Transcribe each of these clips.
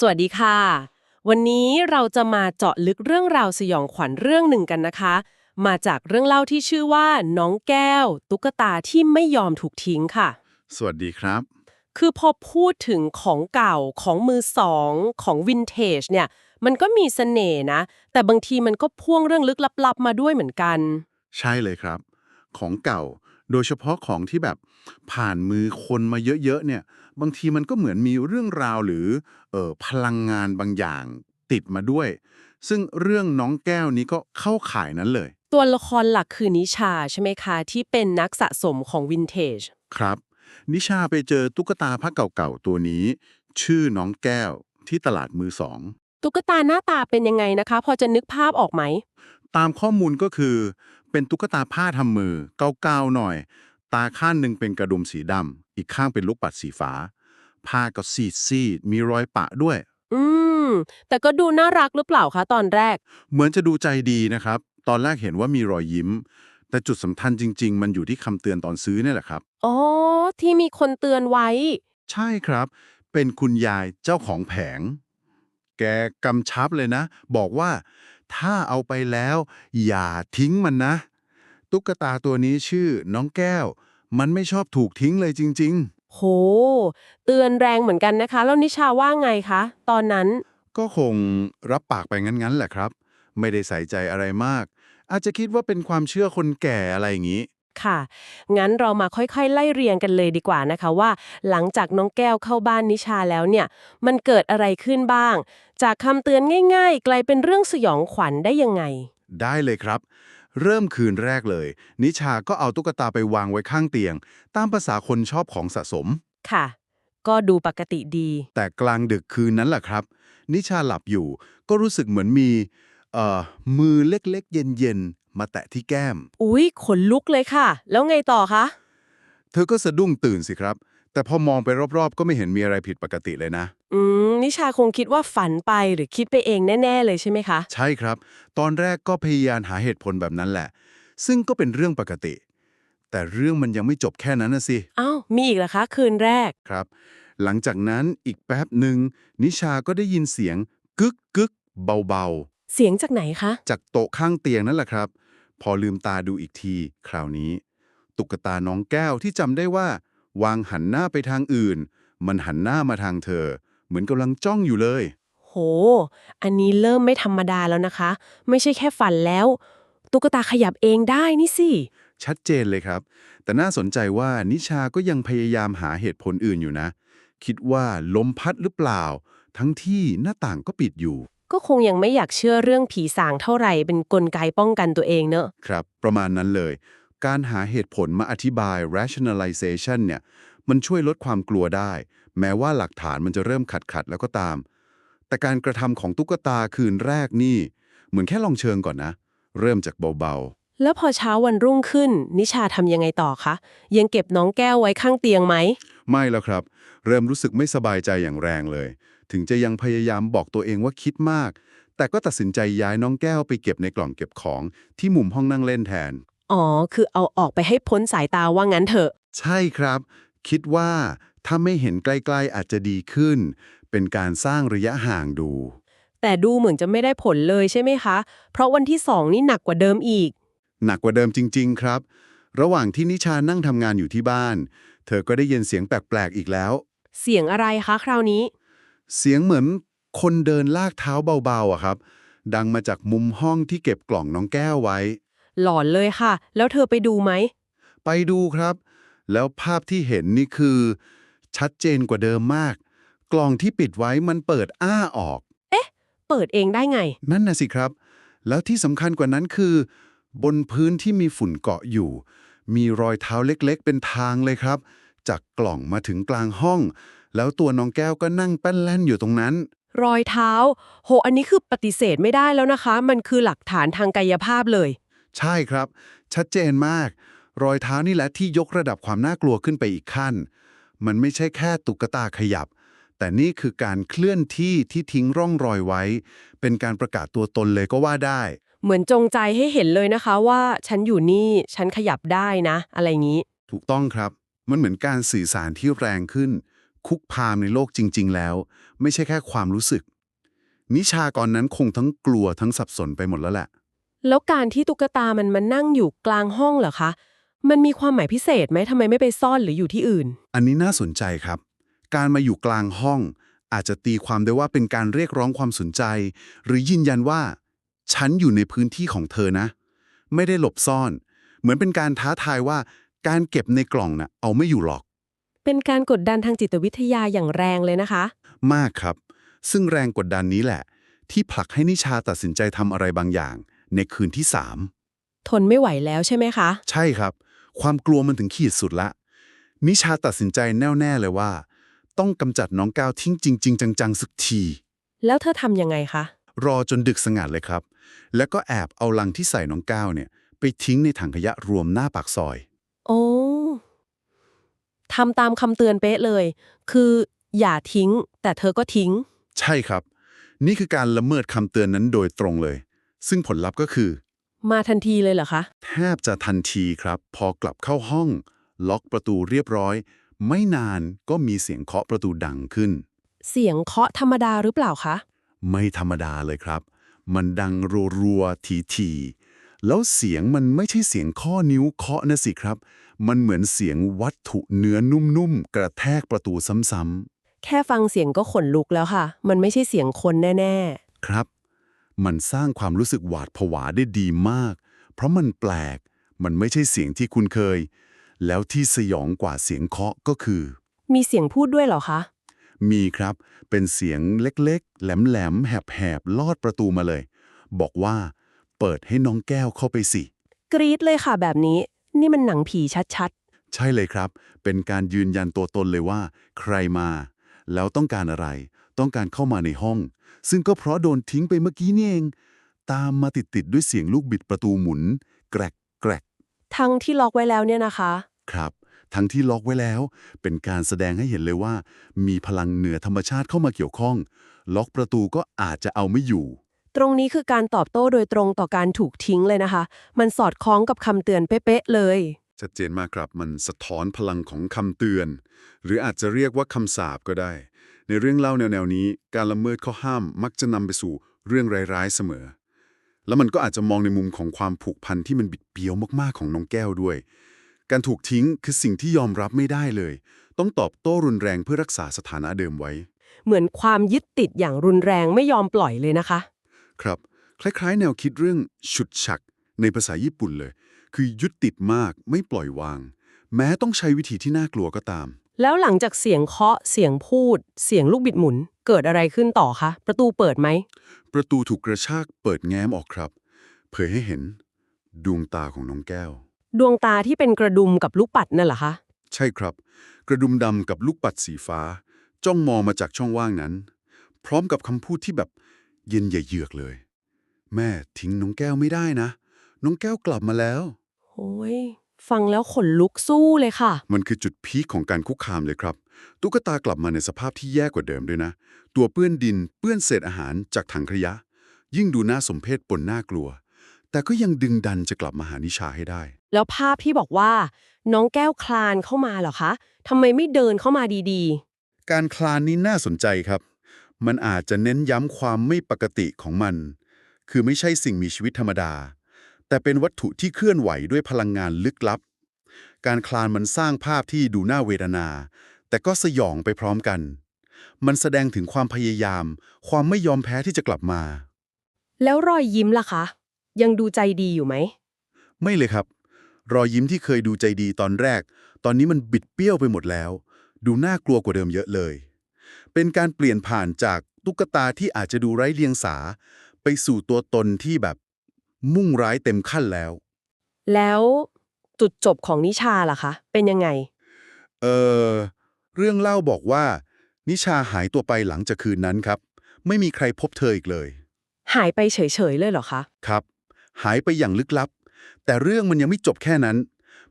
สวัสดีค่ะ วันนี้เราจะมาเจาะลึกเรื่องราวสยองขวัญเรื่องหนึ่งกันนะคะ มาจากเรื่องเล่าที่ชื่อว่าน้องแก้ว ตุ๊กตาที่ไม่ยอมถูกทิ้งค่ะ สวัสดีครับ คือพอพูดถึงของเก่าของมือสองของวินเทจเนี่ย มันก็มีเสน่ห์นะ แต่บางทีมันก็พ่วงเรื่องลึกลับๆมาด้วยเหมือนกัน ใช่เลยครับ ของเก่า โดยเฉพาะของที่แบบผ่านมือคนมาเยอะๆเนี่ย บางทีมันก็เหมือนมีเรื่องราวหรือเออพลังงานบางอย่างติดมาด้วย ซึ่งเรื่องน้องแก้วนี้ก็เข้าข่ายนั้นเลย ตัวละครหลักคือนิชาใช่ไหมคะ ที่เป็นนักสะสมของวินเทจ ครับ นิชาไปเจอตุ๊กตาผ้าเก่าๆตัวนี้ ชื่อน้องแก้วที่ตลาดมือสอง ตุ๊กตาหน้าตาเป็นยังไงนะคะ พอจะนึกภาพออกไหม ตามข้อมูลก็คือ เป็นตุ๊กตาผ้าทำมือเก่าๆหน่อย ตาข้างหนึ่งเป็นกระดุมสีดำอีกข้างเป็นลูกปัดสีฟ้า ผ้าก็ซีดซีดๆมีรอยปะด้วย อืม แต่ก็ดูน่ารักหรือเปล่าคะตอนแรก เหมือนจะดูใจดีนะครับ ตอนแรกเห็นว่ามีรอยยิ้ม แต่จุดสำคัญจริง ๆ มันอยู่ที่คำเตือนตอนซื้อเนี่ยแหละครับ อ๋อ ที่มีคนเตือนไว้ ใช่ครับ เป็นคุณยายเจ้าของแผง แกกำชับเลยนะ บอกว่า ถ้าเอาไปแล้ว อย่าทิ้งมันนะ ตุ๊กตาตัวนี้ชื่อน้องแก้ว มันไม่ชอบถูกทิ้งเลยจริง โห เตือนแรงเหมือนกันนะคะ แล้วนิชาว่าไงคะ ตอนนั้นๆก็คงรับปากไปงั้น ๆ แหละครับ ไม่ได้ใส่ใจอะไรมาก อาจจะคิดว่าเป็นความเชื่อคนแก่อะไรอย่างนี้ ค่ะ งั้นเรามาค่อยๆ ไล่เรียงกันเลยดีกว่านะคะว่า หลังจากน้องแก้วเข้าบ้านนิชาแล้วเนี่ย มันเกิดอะไรขึ้นบ้าง จากคำเตือนง่าย ๆ กลายเป็นเรื่องสยองขวัญได้ยังไง ได้เลยครับ เริ่มคืนแรกเลย นิชาก็เอาตุ๊กตาไปวางไว้ข้างเตียง ตามภาษาคนชอบของสะสม ค่ะ ก็ดูปกติดี แต่กลางดึกคืนนั้นแหละครับ นิชาหลับอยู่ ก็รู้สึกเหมือนมีเอ่อมือเล็กๆ เย็นๆ มาแตะที่แก้ม อุ๊ย ขนลุกเลยค่ะ แล้วไงต่อคะ เธอก็สะดุ้งตื่นสิครับ แต่พอมองไปรอบๆ ก็ไม่เห็นมีอะไรผิดปกติเลยนะ อืม นิชาคงคิดว่าฝันไปหรือคิดไปเองแน่ ๆ เลยใช่ไหมคะ ใช่ครับ ตอนแรกก็พยายามหาเหตุผลแบบนั้นแหละ ซึ่งก็เป็นเรื่องปกติ แต่เรื่องมันยังไม่จบแค่นั้นนะสิ อ้าว มีอีกเหรอคะ คืนแรก ครับ หลังจากนั้นอีกแป๊บหนึ่งนิชาก็ได้ยินเสียงกึกกึกเบาเสียงจากไหนคะ ๆ จากโต๊ะข้างเตียงนั่นแหละครับ พอลืมตาดูอีกที คราวนี้ ตุ๊กตาน้องแก้วที่จำได้ว่า วางหันหน้าไปทางอื่น มันหันหน้ามาทางเธอ เหมือนกำลังจ้องอยู่เลย โห อันนี้เริ่มไม่ธรรมดาแล้วนะคะ ไม่ใช่แค่ฝันแล้ว ตุ๊กตาขยับเองได้นี่สิ ชัดเจนเลยครับ แต่น่าสนใจว่านิชาก็ยังพยายามหาเหตุผลอื่นอยู่นะ คิดว่าลมพัดหรือเปล่า ทั้งที่หน้าต่างก็ปิดอยู่ ก็คงยังไม่อยากเชื่อเรื่องผีสางเท่าไหร่เป็นกลไกป้องกันตัวเองเนอะ ครับ ประมาณนั้นเลย การหาเหตุผลมาอธิบาย rationalization เนี่ย มันช่วยลดความกลัวได้ แม้ว่าหลักฐานมันจะเริ่มขัดขัดๆแล้วก็ตาม แต่การกระทำของตุ๊กตาคืนแรกนี่ เหมือนแค่ลองเชิงก่อนนะ เริ่มจากเบาแล้วพอเช้าวันรุ่งขึ้น นิชาทำยังไงต่อคะ ยังเก็บน้องแก้วไว้ข้างเตียงไหมๆไม่แล้วครับ เริ่มรู้สึกไม่สบายใจอย่างแรงเลย ถึงจะยังพยายามบอกตัวเองว่าคิดมาก แต่ก็ตัดสินใจย้ายน้องแก้วไปเก็บในกล่องเก็บของที่มุมห้องนั่งเล่นแทน อ๋อ คือเอาออกไปให้พ้นสายตาว่างั้นเถอะ ใช่ครับ คิดว่าถ้าไม่เห็นใกล้ๆอาจจะดีขึ้น เป็นการสร้างระยะห่างดู แต่ดูเหมือนจะไม่ได้ผลเลยใช่ไหมคะ เพราะวันที่สองนี่หนักกว่าเดิมอีก หนักกว่าเดิมจริง ๆ ครับ ระหว่างที่นิชานั่งทำงานอยู่ที่บ้าน เธอก็ได้ยินเสียงแปลก ๆ อีกแล้ว เสียงอะไรคะคราวนี้ เสียงเหมือนคนเดินลากเท้าเบาๆอะครับ ดังมาจากมุมห้องที่เก็บกล่องน้องแก้วไว้ หลอนเลยค่ะ แล้วเธอไปดูไหม ไปดูครับ แล้วภาพที่เห็นนี่คือ ชัดเจนกว่าเดิมมาก กล่องที่ปิดไว้มันเปิดอ้าออกเปิดเองได้ไง นั่นน่ะสิครับ แล้วที่สำคัญกว่านั้นคือ บนพื้นที่มีฝุ่นเกาะอยู่ มีรอยเท้าเล็กๆ เป็นทางเลยครับ จากกล่องมาถึงกลางห้อง แล้วตัวน้องแก้วก็นั่งแป้นแล่นอยู่ตรงนั้น รอยเท้า โห อันนี้คือปฏิเสธไม่ได้แล้วนะคะ มันคือหลักฐานทางกายภาพเลย ใช่ครับ ชัดเจนมาก รอยเท้านี่แหละที่ยกระดับความน่ากลัวขึ้นไปอีกขั้น มันไม่ใช่แค่ตุ๊กตาขยับ แต่นี่คือการเคลื่อนที่ที่ทิ้งร่องรอยไว้ เป็นการประกาศตัวตนเลยก็ว่าได้ เหมือนจงใจให้เห็นเลยนะคะว่าฉันอยู่นี่ฉันขยับได้นะ อะไรอย่างนี้ ถูกต้องครับ มันเหมือนการสื่อสารที่แรงขึ้น คุกพามในโลกจริง ๆ แล้ว ไม่ใช่แค่ความรู้สึก นิชากรนั้นคงทั้งกลัวทั้งสับสนไปหมดแล้วแหละ แล้วการที่ตุ๊กตามันมานั่งอยู่กลางห้องเหรอคะ มันมีความหมายพิเศษไหมทำไมไม่ไปซ่อนหรืออยู่ที่อื่น อันนี้น่าสนใจครับ การมาอยู่กลางห้อง อาจจะตีความได้ว่าเป็นการเรียกร้องความสนใจ หรือยืนยันว่า ฉันอยู่ในพื้นที่ของเธอนะ ไม่ได้หลบซ่อน เหมือนเป็นการท้าทายว่า การเก็บในกล่องน่ะเอาไม่อยู่หรอก เป็นการกดดันทางจิตวิทยาอย่างแรงเลยนะคะ มากครับ ซึ่งแรงกดดันนี้แหละ ที่ผลักให้นิชาตัดสินใจทำอะไรบางอย่าง ในคืนที่สามทนไม่ไหวแล้วใช่ไหมคะ ใช่ครับ ความกลัวมันถึงขีดสุดละ นิชาตัดสินใจแน่วแน่เลยว่า ต้องกำจัดน้องก้าวทิ้งจริง ๆ จังๆสักที แล้วเธอทำยังไงคะ รอจนดึกสงัดเลยครับ แล้วก็แอบเอาลังที่ใส่น้องก้าวเนี่ย ไปทิ้งในถังขยะรวมหน้าปากซอย โอ้ทำตามคำเตือนเป๊ะเลย คืออย่าทิ้ง แต่เธอก็ทิ้ง ใช่ครับ นี่คือการละเมิดคำเตือนนั้นโดยตรงเลย ซึ่งผลลัพธ์ก็คือ มาทันทีเลยเหรอคะ แทบจะทันทีครับ พอกลับเข้าห้อง ล็อกประตูเรียบร้อย ไม่นานก็มีเสียงเคาะประตูดังขึ้น เสียงเคาะธรรมดาหรือเปล่าคะ ไม่ธรรมดาเลยครับ มันดังรัวๆทีๆแล้วเสียงมันไม่ใช่เสียงข้อนิ้วเคาะนะสิครับ มันเหมือนเสียงวัตถุเนื้อนุ่มๆ กระแทกประตูซ้ำแค่ฟังเสียงก็ขนลุกแล้วค่ะ มันไม่ใช่เสียงคนแน่ ๆ ครับ มันสร้างความรู้สึกหวาดผวาได้ดีมาก เพราะมันแปลก มันไม่ใช่เสียงที่คุณเคย แล้วที่สยองกว่าเสียงเคาะก็คือๆมีเสียงพูดด้วยเหรอคะ มีครับ เป็นเสียงเล็กๆ แหลมๆ แหบๆ ลอดประตูมาเลย บอกว่า เปิดให้น้องแก้วเข้าไปสิ กรี๊ดเลยค่ะแบบนี้ นี่มันหนังผีชัดใช่เลยครับ เป็นการยืนยันตัวตนเลยว่า ใครมา แล้วต้องการอะไร ต้องการเข้ามาในห้อง ซึ่งก็เพราะโดนทิ้งไปเมื่อกี้นี่เอง ตามมาติดๆด้วยเสียงลูกบิดประตูหมุน แกรกแกรกๆทั้งที่ล็อกไว้แล้วเนี่ยนะคะ ครับ ทั้งที่ล็อกไว้แล้ว เป็นการแสดงให้เห็นเลยว่า มีพลังเหนือธรรมชาติเข้ามาเกี่ยวข้อง ล็อกประตูก็อาจจะเอาไม่อยู่ ตรงนี้คือการตอบโต้โดยตรงต่อการถูกทิ้งเลยนะคะ มันสอดคล้องกับคำเตือนเป๊ะๆเลย ชัดเจนมากครับ มันสะท้อนพลังของคำเตือน หรืออาจจะเรียกว่าคำสาปก็ได้ ในเรื่องเล่าแนวๆนี้ การละเมิดข้อห้ามมักจะนำไปสู่เรื่องร้ายๆเสมอ แล้วมันก็อาจจะมองในมุมของความผูกพันที่มันบิดเบี้ยวมากๆของน้องแก้วด้วย การถูกทิ้งคือสิ่งที่ยอมรับไม่ได้เลย ต้องตอบโต้รุนแรงเพื่อรักษาสถานะเดิมไว้ เหมือนความยึดติดอย่างรุนแรงไม่ยอมปล่อยเลยนะคะ ครับ คล้ายๆ แนวคิดเรื่องฉุดฉัก ในภาษาญี่ปุ่นเลย คือยึดติดมากไม่ปล่อยวาง แม้ต้องใช้วิธีที่น่ากลัวก็ตาม แล้วหลังจากเสียงเคาะเสียงพูด เสียงลูกบิดหมุน เกิดอะไรขึ้นต่อคะ ประตูเปิดไหม ประตูถูกกระชากเปิดแง้มออกครับ เผยให้เห็น ดวงตาของน้องแก้ว ดวงตาที่เป็นกระดุมกับลูกปัดนั่นเหรอคะ ใช่ครับ กระดุมดำกับลูกปัดสีฟ้า จ้องมองมาจากช่องว่างนั้น พร้อมกับคำพูดที่แบบเย็นอย่าเยือกเลย แม่ทิ้งน้องแก้วไม่ได้นะ น้องแก้วกลับมาแล้วโอ้ย ฟังแล้วขนลุกสู้เลยค่ะ มันคือจุดพีคของการคุกคามเลยครับ ตุ๊กตากลับมาในสภาพที่แย่กว่าเดิมด้วยนะ ตัวเปื้อนดิน เปื้อนเศษอาหารจากถังขยะ ยิ่งดูน่าสมเพชปนน่ากลัว แต่ก็ยังดึงดันจะกลับมาหานิชาให้ได้ แล้วภาพที่บอกว่า น้องแก้วคลานเข้ามาเหรอคะทำไมไม่เดินเข้ามาดีการคลานนี้น่าสนใจครับ มันอาจจะเน้นย้ำความไม่ปกติของมัน คือไม่ใช่สิ่งมีชีวิตธรรมดา แต่เป็นวัตถุที่เคลื่อนไหวด้วยพลังงานลึกลับ การคลานมันสร้างภาพที่ดูน่าเวทนา แต่ก็สยองไปพร้อมกัน มันแสดงถึงความพยายาม ความไม่ยอมแพ้ที่จะกลับมาๆแล้วรอยยิ้มล่ะคะ ยังดูใจดีอยู่ไหม ไม่เลยครับ รอยยิ้มที่เคยดูใจดีตอนแรก ตอนนี้มันบิดเปี้ยวไปหมดแล้ว ดูน่ากลัวกว่าเดิมเยอะเลย เป็นการเปลี่ยนผ่านจากตุ๊กตาที่อาจจะดูไร้เลียงสา ไปสู่ตัวตนที่แบบ มุ่งร้ายเต็มขั้นแล้ว แล้วจุดจบของนิชาล่ะคะ เป็นยังไง เออเรื่องเล่าบอกว่า นิชาหายตัวไปหลังจากคืนนั้นครับ ไม่มีใครพบเธออีกเลย หายไปเฉยๆเลยเหรอคะ ครับ หายไปอย่างลึกลับ แต่เรื่องมันยังไม่จบแค่นั้น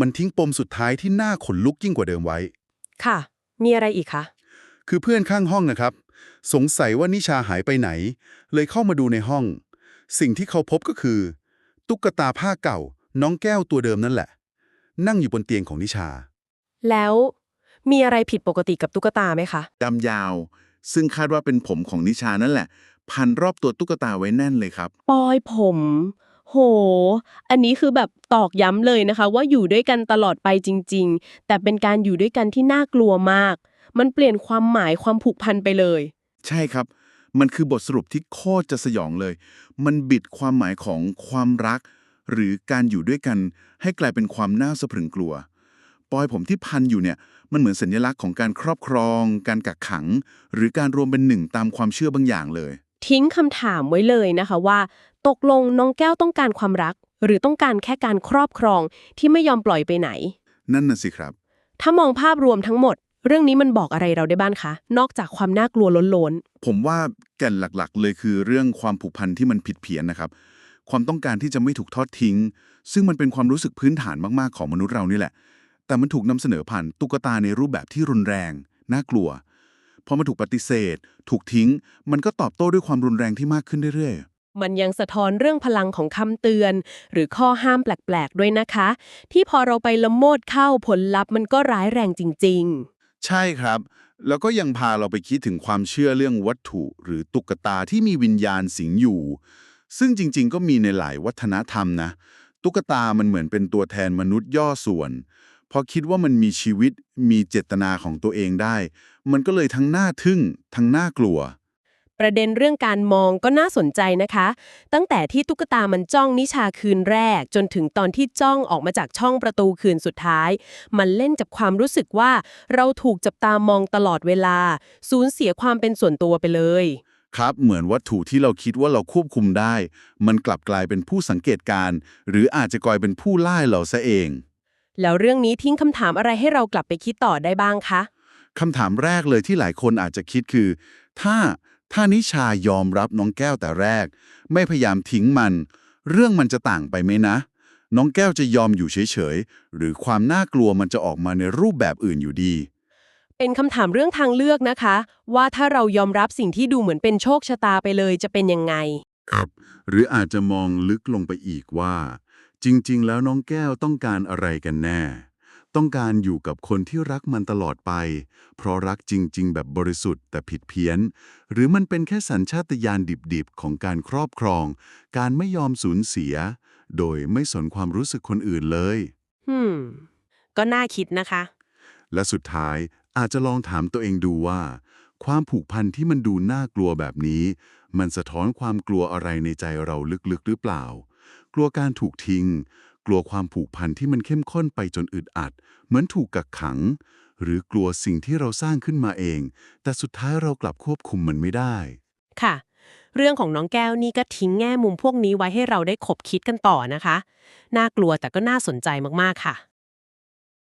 มันทิ้งปมสุดท้ายที่น่าขนลุกยิ่งกว่าเดิมไว้ ค่ะ มีอะไรอีกคะ คือเพื่อนข้างห้องนะครับ สงสัยว่านิชาหายไปไหน เลยเข้ามาดูในห้อง สิ่งที่เขาพบก็คือ ตุ๊กตาผ้าเก่า น้องแก้วตัวเดิมนั่นแหละ นั่งอยู่บนเตียงของนิชา แล้วมีอะไรผิดปกติกับตุ๊กตาไหมคะ ดำยาว ซึ่งคาดว่าเป็นผมของนิชานั่นแหละ พันรอบตัวตุ๊กตาไว้แน่นเลยครับ ปอยผม โห อันนี้คือแบบตอกย้ำเลยนะคะ ว่าอยู่ด้วยกันตลอดไปจริง ๆ แต่เป็นการอยู่ด้วยกันที่น่ากลัวมาก มันเปลี่ยนความหมายความผูกพันไปเลย ใช่ครับ มันคือบทสรุปที่โคตรจะสยองเลย มันบิดความหมายของความรัก หรือการอยู่ด้วยกัน ให้กลายเป็นความน่าสะพรึงกลัว ปอยผมที่พันอยู่เนี่ยมันเหมือนสัญลักษณ์ของการครอบครอง การกักขัง หรือการรวมเป็นหนึ่งตามความเชื่อบางอย่างเลย ทิ้งคำถามไว้เลยนะคะว่า ตกลงน้องแก้วต้องการความรัก หรือต้องการแค่การครอบครองที่ไม่ยอมปล่อยไปไหน นั่นน่ะสิครับ ถ้ามองภาพรวมทั้งหมด เรื่องนี้มันบอกอะไรเราได้บ้างคะ นอกจากความน่ากลัวล้นผมว่าแก่นหลักๆ เลยคือเรื่องความผูกพันที่มันผิดเพี้ยนนะครับ ความต้องการที่จะไม่ถูกทอดทิ้ง ซึ่งมันเป็นความรู้สึกพื้นฐานมากๆของมนุษย์เรานี่แหละ แต่มันถูกนำเสนอผ่านตุ๊กตาในรูปแบบที่รุนแรง น่ากลัว พอมาถูกปฏิเสธ ถูกทิ้ง มันก็ตอบโต้ด้วยความรุนแรงที่มากขึ้นเรื่อยๆมันยังสะท้อนเรื่องพลังของคำเตือน หรือข้อห้ามแปลกๆ ด้วยนะคะ ที่พอเราไปละโมดเข้าผลลัพธ์มันก็ร้ายแรงจริงๆๆ ใช่ครับ แล้วก็ยังพาเราไปคิดถึงความเชื่อเรื่องวัตถุ หรือตุ๊กตาที่มีวิญญาณสิงอยู่ ซึ่งจริง ๆ ก็มีในหลายวัฒนธรรมนะ ตุ๊กตามันเหมือนเป็นตัวแทนมนุษย์ย่อส่วนพอคิดว่ามันมีชีวิตมีเจตนาของตัวเองได้ มันก็เลยทั้งน่าทึ่ง ทั้งน่ากลัว ประเด็นเรื่องการมองก็น่าสนใจนะคะ ตั้งแต่ที่ตุ๊กตามันจ้องนิชาคืนแรก จนถึงตอนที่จ้องออกมาจากช่องประตูคืนสุดท้าย มันเล่นกับความรู้สึกว่า เราถูกจับตามองตลอดเวลา สูญเสียความเป็นส่วนตัวไปเลย ครับเหมือนวัตถุที่เราคิดว่าเราควบคุมได้ มันกลับกลายเป็นผู้สังเกตการณ์หรืออาจจะกลายเป็นผู้ล่าเราซะเอง แล้วเรื่องนี้ทิ้งคำถามอะไรให้เรากลับไปคิดต่อได้บ้างคะคำถามแรกเลยที่หลายคนอาจจะคิดคือ ถ้า ถ้านิชายอมรับน้องแก้วแต่แรก ไม่พยายามทิ้งมัน เรื่องมันจะต่างไปไหมนะ น้องแก้วจะยอมอยู่เฉยๆ หรือความน่ากลัวมันจะออกมาในรูปแบบอื่นอยู่ดี เป็นคำถามเรื่องทางเลือกนะคะ ว่าถ้าเรายอมรับสิ่งที่ดูเหมือนเป็นโชคชะตาไปเลยจะเป็นยังไง ครับ หรืออาจจะมองลึกลงไปอีกว่า จริง ๆ แล้วน้องแก้วต้องการอะไรกันแน่ ต้องการอยู่กับคนที่รักมันตลอดไป เพราะรักจริง ๆ แบบบริสุทธิ์แต่ผิดเพี้ยน หรือมันเป็นแค่สัญชาตญาณดิบๆ ของการครอบครอง การไม่ยอมสูญเสีย โดยไม่สนความรู้สึกคนอื่นเลย hmm ก็น่าคิดนะคะ และสุดท้ายอาจจะลองถามตัวเองดูว่า ความผูกพันที่มันดูน่ากลัวแบบนี้ มันสะท้อนความกลัวอะไรในใจเราลึกๆ หรือเปล่า กลัวการถูกทิ้ง กลัวความผูกพันที่มันเข้มข้นไปจนอึดอัด เหมือนถูกกักขัง หรือกลัวสิ่งที่เราสร้างขึ้นมาเอง แต่สุดท้ายเรากลับควบคุมมันไม่ได้ ค่ะ เรื่องของน้องแก้วนี่ก็ทิ้งแง่มุมพวกนี้ไว้ให้เราได้ขบคิดกันต่อนะคะ น่ากลัวแต่ก็น่าสนใจมากๆค่ะ